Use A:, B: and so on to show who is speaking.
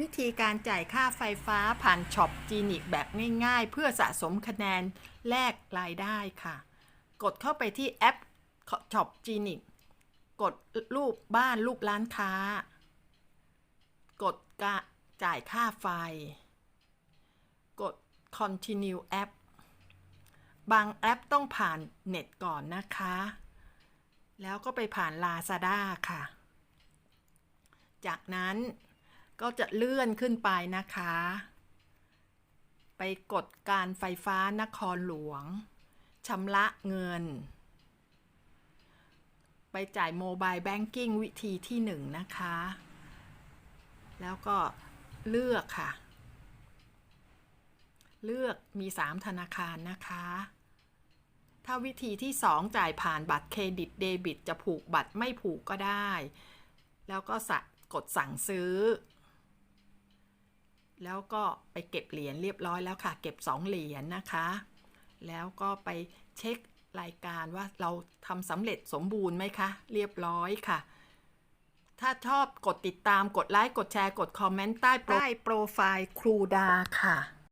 A: วิธีการจ่ายค่าไฟฟ้าผ่านช็อปจีนิกแบบง่ายๆ เพื่อสะสมคะแนนแลกรายได้ค่ะ กดเข้าไปที่แอปช็อปจีนิกกดรูปบ้านรูปร้านค้า กดกจ่ายค่าไฟ กด continue app บางแอปต้องผ่านเน็ตก่อนนะคะ แล้วก็ไปผ่าน Lazada ค่ะ จากนั้น ก็จะเลื่อนขึ้นไปนะคะ ไปกดการไฟฟ้านครหลวงชำระเงิน ไปจ่ายโมบายแบงกิ้งวิธีที่หนึ่งนะคะ แล้วก็เลือกค่ะ เลือกมี 3 ธนาคารนะคะ ถ้าวิธีที่ 2 จ่ายผ่านบัตรเครดิตเดบิต จะผูกบัตรไม่ผูกก็ได้ แล้วก็กดสั่งซื้อ แล้วก็ไปเก็บเหรียญเรียบร้อยแล้วค่ะ เก็บ 2 เหรียญนะคะ แล้วก็ไปเช็ครายการว่าเราทำสำเร็จสมบูรณ์ไหมคะ เรียบร้อยค่ะ ถ้าชอบกดติดตามกดไลค์ กดแชร์ กดคอมเมนต์ใต้ใต้โปรไฟล์ครูดาค่ะ